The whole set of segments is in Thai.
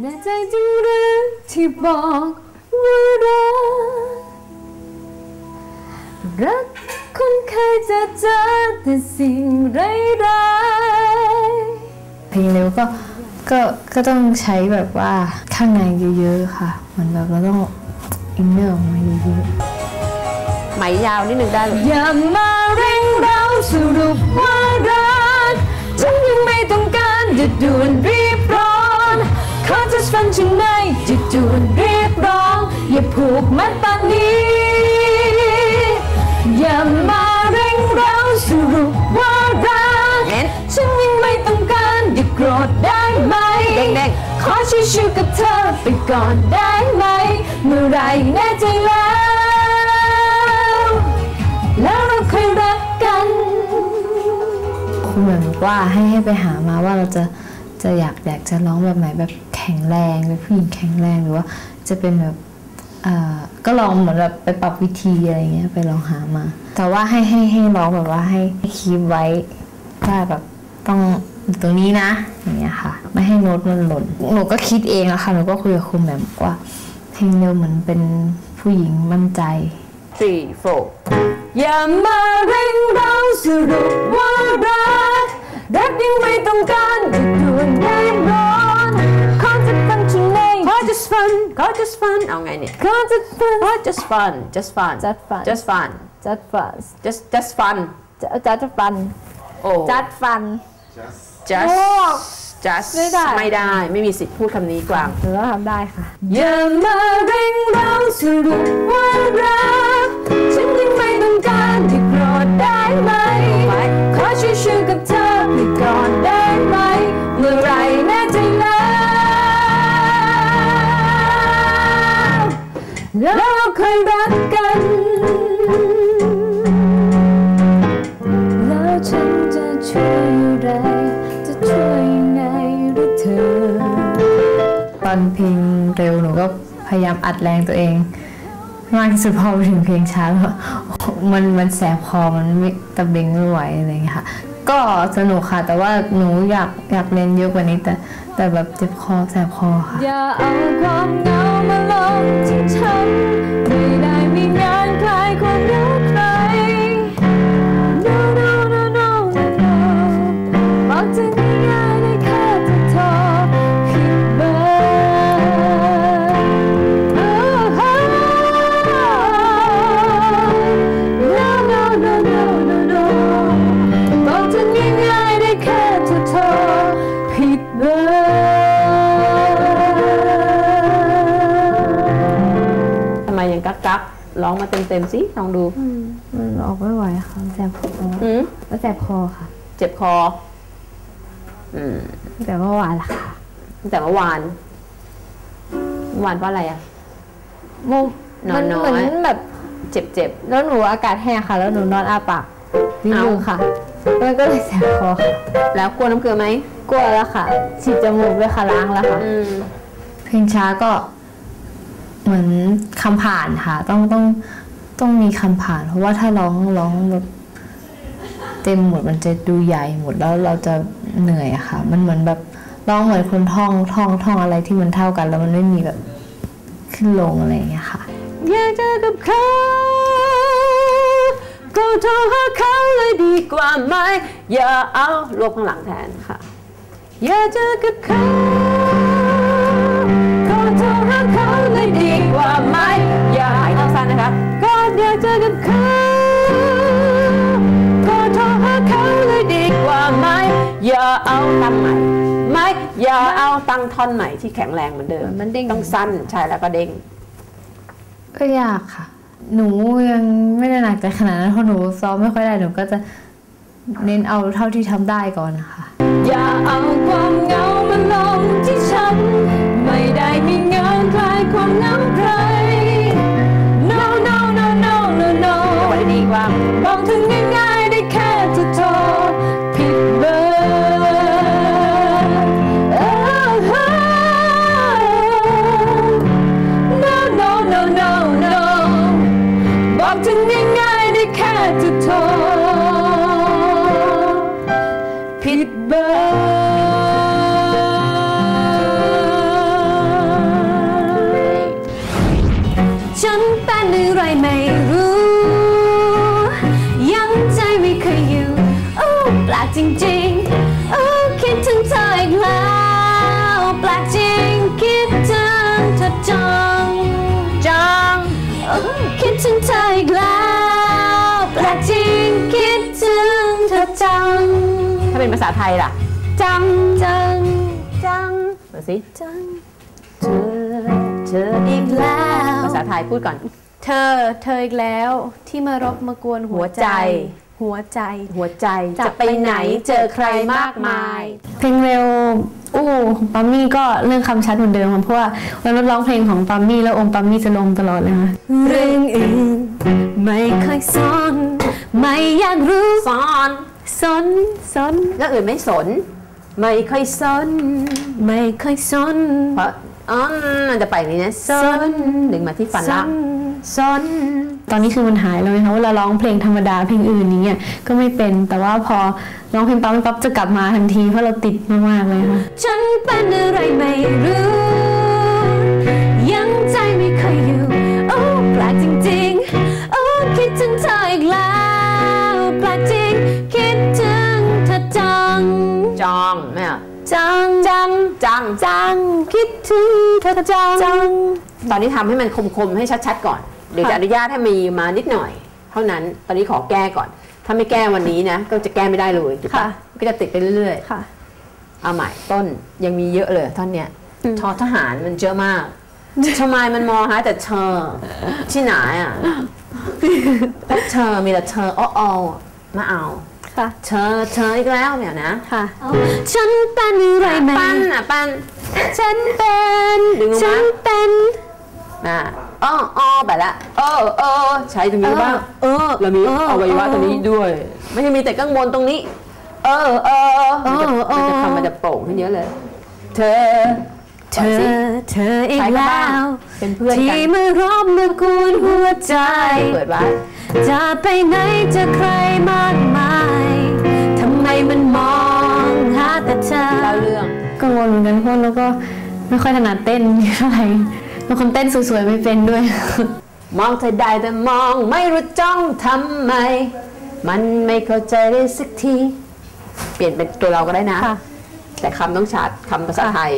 แน่ใจจริงหรือที่บอกว่ารักรักคนเคยจะเจอแต่สิ่งร้ายๆเพลงเร็วก็ก็ก็ต้องใช้แบบว่าข้างในเยอะๆค่ะเหมือนแบบเราต้องอินเนอร์ออกมาเยอะๆไหมยาวนิดนึงได้เลยอย่ามาเร่งเราสรุปว่ารักฉันยังไม่ต้องการจะด่วนรีบร้อน ขอจะฟังฉันในจะด่วนรีบร้อง อย่าผูกมัดตอนนี้ อย่ามาเร่งเราสรุปว่ารักเน้นฉันยังไม่ต้องการอย่าโกรธได้ไหมเด้งขอชิวๆกับเธอไปก่อนได้ไหม เมื่อไหรแน่ใจแล้ว แล้วเราเคยรักกันคุณเหมือนว่าให้ให้ไปหามาว่าเราจะจะอยากอยากจะร้องแบบไหนแบบแข็งแรงเป็นผู้หญิงแข็งแรงหรือว่าจะเป็นแบบก็ลองเหมือนแบบไปปรับวิธีอะไรเงี้ยไปลองหามา แต่ว่าให้ให้ให้ร้องแบบว่าให้คีบไว้ว่าแบบต้องตรงนี้นะอย่างเงี้ยค่ะ ไม่ให้โน้ตมันหล่นหนูก็คิดเองอะค่ะหนูก็คุยกับคุณแบบว่าเพลงเร็วเหมือนเป็นผู้หญิงมั่นใจ three four อย่ามาเร่งเราสรุปว่ารักรักยังไม่ต้องการจะด่วนได้ just fun ขอ just fun เอาไงเนี่ยขอจะฟังขอ just fun just fun Just fun just fun จัดฟัน just just fun จัดฟันโอ้จัดฟัน just โอ้ just ไม่ได้ ไม่ได้ ไม่มีสิทธิ์พูดคำนี้กวางหรือว่าทำได้ค่ะ อย่ามาเร่งเราสรุปว่ารักฉันยังไม่ต้องการที่โกรธได้ไหมขอช่วยช่วยๆกับเธอ พยายามอัดแรงตัวเอง มากที่สุดพอไปถึงเพลงช้าแล้วมันมันแสบคอมันไม่ตะเบงไม่ไหวอะไรอย่างเงี้ยค่ะ ก็สนุกค่ะ แต่ว่าหนูอยากอยากเรียนเยอะกว่านี้ แต่แต่แบบเจ็บคอแสบคอค่ะอย่าเอาความเหงามาลงที่ฉัน ร้องมาเต็มเต็มๆสิลองดู มันออกไม่ไหวค่ะแสบคออืมแล้วแสบคอค่ะ เจ็บคอ อืมแต่เมื่อวานล่ะค่ะตั้งแต่เมื่อวานเมื่อวานเพราะอะไรอะโมนอนน้อย เหมือนแบบเจ็บเจ็บ แล้วหนูอากาศแห้งค่ะ แล้วหนูนอนอาปากนิดนึงเอ้า ค่ะมันก็เลยแสบคอค่ะๆแล้วกลัวน้ำเกลือไหมกลัวแล้วค่ะฉีดจมูกด้วยค่ะล้างแล้วค่ะอืม เพลงช้าก็ เหมือนคำผ่านค่ะ ต้องต้องต้องมีคำผ่าน เพราะว่าถ้าร้องร้องแบบเต็มหมดมันจะดูใหญ่หมดแล้วเราจะเหนื่อยอะค่ะ มันเหมือนแบบร้องเหมือนคนท่องท่องท่องอะไรที่มันเท่ากัน แล้วมันไม่มีแบบขึ้นลงอะไรอย่างเงี้ยค่ะอยากเจอกับเขาก็โทรหาเขาเลยดีกว่าไหมอย่าเอารวบข้างหลังแทนค่ะ อยากเจอกับเขา ว่าไหมอย่าหายทางสั้นนะคะก็อยากเจอกับเขาก็โทรหาเขาเลยดีกว่าไหมอย่าเอาตั้งใหม่ไม่อย่าเอาตั้งท่อนใหม่ที่แข็งแรงเหมือนเดิมมันเด้งต้องสั้นใช่แล้วก็เด้งก็ยากค่ะ หนูยังไม่ได้หนักใจขนาดนั้นเพราะหนูซ้อมไม่ค่อยได้หนูก็จะเน้นเอาเท่าที่ทำได้ก่อนนะคะอย่าเอาความเหงามาลงที่ฉัน ไม่ได้มีงานคลายความเหงา ว่าบ คิดถึงเธออีกแล้วแปลกจริงคิดถึงเธอจัง ถ้าเป็นภาษาไทยล่ะ จัง จัง จังมาสิ จัง เธอ เธออีกแล้ว ภาษาไทยพูดก่อน เธอ เธออีกแล้วที่มารบมากวนหัวใจ หัวใจ หัวใจ จะจะไปไหนเจอใครมากมาย เพลงเร็ว อู้ของปัมมี่ก็เรื่องคำชัดเหมือนเดิมค่ะเพราะว่าเวลาร้องเพลงของปัมมี่แล้วองค์ปัมมี่จะลงตลอดเลยค่ะเรื่องอื่นไม่ค่อยสนไม่อยากรู้สอนสนสนเรื่องอื่นไม่สน ไม่ค่อยสน ไม่ค่อยสนเพราะอ๋อมันจะไปอย่างนี้นะสนดึงมาที่ฟันล่าง สนตอนนี้คือมันหายเลยค่ะเวลาร้องเพลงธรรมดาเพลงอื่นอย่างเงี้ยก็ไม่เป็นแต่ว่าพอร้องเพลงปั๊บปั๊บจะกลับมาทันทีเพราะเราติดมากๆเลยค่ะฉันเป็นอะไรไม่รู้ ยังใจไม่เคยอยู่โอ้แปลกจริงๆโอ้คิดถึงเธออีกแล้วแปลกจริงคิดถึงเธอจังจองไหมอะจังจังจังจังคิดถึงเธอจังจังตอนนี้ทำให้มันคมๆให้ชัดๆก่อน เดี๋ยวจะค่ะอนุญาตให้มีมานิดหน่อย เท่านั้นตอนนี้ขอแก้ก่อน ถ้าไม่แก้วันนี้นะ ก็จะแก้ไม่ได้เลยถูกปะก็จะติดไปเรื่อยค่ะๆเอาใหม่ต้นยังมีเยอะเลยท่อนเนี้ยอืมทอทหารมันเยอะมากทำไมมันมอฮะแต่เธอที่ไหนอะพวกเธอมีแต่เธออ้ออมาเอาค่ะเธอเธออีกแล้วเนี่ยนะค่ะฉันเป็นอะไรไม่ปั้นอะปั้นฉันเป็นดึงลงมาฉันเป็น อะอ้ออ้อแบบละเออเออใช้ตรงนี้บ้างเออเรามีอวัยวะตรงนี้ด้วย ไม่ใช่มีแต่ข้างบนตรงนี้ เออเออมันจะมันจะทำมันจะโป่งขึ้นเยอะเลย เธอ เธอเธออีกใครก็แล้บ้างวเป็นเพื่อนกันที่มารบมากวนหัวใจเปิดไว้จะไปไหนจะใครมากมายทำไมมันมองหาแต่เธอเล่าเรื่องกังวลเหมือนกันเพราะเราก็ไม่ค่อยถนัดเต้นเท่าไหร่ เป็นคนเต้นสวยๆไม่เป็นด้วย มองเธอได้แต่มองไม่รู้จ้องทำไม มันไม่เข้าใจได้สักที เปลี่ยนเป็นตัวเราก็ได้นะค่ะแต่คำต้องชัดคำภาษาไทย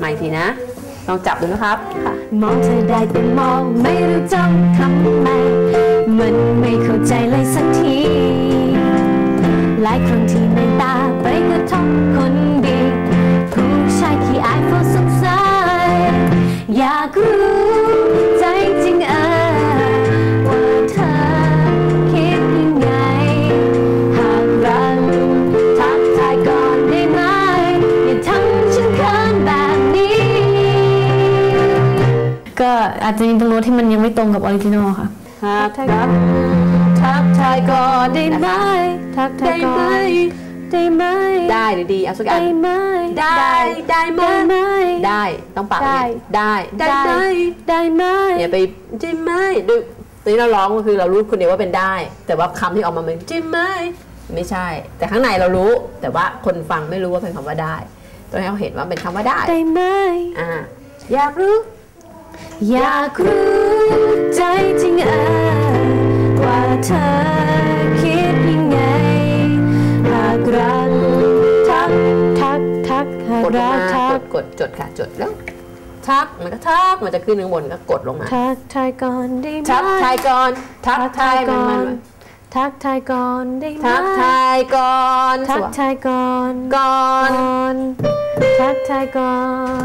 มาอีกทีนะลองจับดูนะครับ มองเธอได้แต่มองไม่รู้จ้องทำไม มันไม่เข้าใจเลยสักที หลายครั้งที่ในตาไปกระทบคน กรู้ใจจริงเออว่าเธอคิดยังไงหากรักทักทายก่อนได้ไหมอย่าทำฉันเขินแบบนี้ก็อาจจะมีบางโน้ตที่มันยังไม่ตรงกับออริจินอลค่ะหากรักทักทายก่อนได้ไหมทักทายก่อน ได้ไหมได้หรือดีเอาสักอัได้นไหมได้ได้ไหมได้ไหมได้ต้องปากได้เนี่ยได้ได้ไหมได้ไหมอย่าไปได้ไหมดูตอนนี้เราร้องก็คือเรารู้คนเดียวว่าเป็นได้ แต่ว่าคำที่ออกมาเป็นได้ไหมไม่ใช่ แต่ข้างในเรารู้ แต่ว่าคนฟังไม่รู้ว่าเป็นคำว่าได้ต้องให้เขาเห็นว่าเป็นคำว่าได้ได้ไหมอ่าอยากรู้อยากรู้ใจจริงเออว่าเธอ กหากกดลงรักมาทักกดกดจดค่ะจดแล้วทักมันก็ทักมันจะขึ้นข้างบนก็กดลงมาทักทายก่อนได้ไหมทักทายก่อนทักทายมันมันทักทายก่อนได้ไหมทักทายก่อนทักทายก่อนก่อนนทักทายก่อน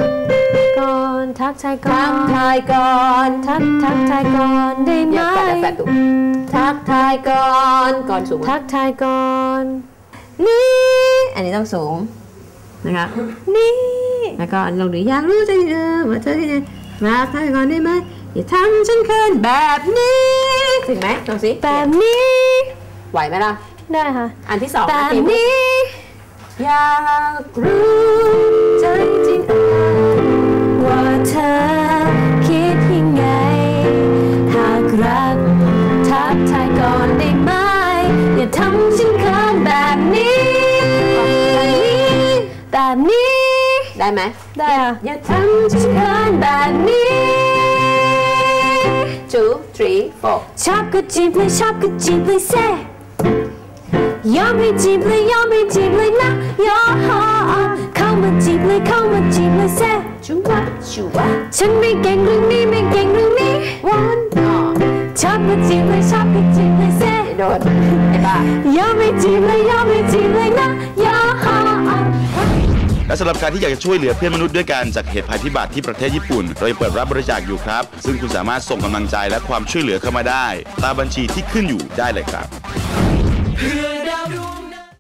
ก่อนทักทายก่อทักนทายก่อนทักทักทายก่อนได้ไหมอย่าแปะแปะตุกทักทายก่อนก่อนสูงทักทายก่อนนี่อันนี้ต้องสูง นะคะนี่แล้วก็ลงดูอยากรู้ใจเออว่าเธอที่ไหนมาทายก่อนได้ไหมอย่าทำฉันเขินแบบนี้ถึงไหมลองสิแบบนี้ไหวไหมล่ะได้ค่ะอันที่สองแบนะบทีมนี้อยากรู้ใจจริ ได้ไหมได้ค่ะ อย่าทำฉันเขินแบบนี้ two three four ชอบก็จีบเลยชอบก็จีบเลยเซ่ยอมให้จีบเลยยอมให้จีบเลยนะยอมเข้ามาจีบเลยเข้ามาจีบเลยเซ่ชูวะชูวะฉันไม่เก่งเรื่องนี้ไม่เก่งเรื่องนี้ one อ๋อชอบก็บเลยชอบก็จีบเลยเซ่โดนไอ้บ้าอย่าไม่จีบเลยอย่าไม่จีบเลยนะอย่าหา และสำหรับการที่อยากจะช่วยเหลือเพื่อนมนุษย์ด้วยกันจากเหตุภัยพิบัติที่ประเทศญี่ปุ่น เรายังเปิดรับบริจาคอยู่ครับ ซึ่งคุณสามารถส่งกำลังใจและความช่วยเหลือเข้ามาได้ ตามบัญชีที่ขึ้นอยู่ได้เลยครับเพื่อ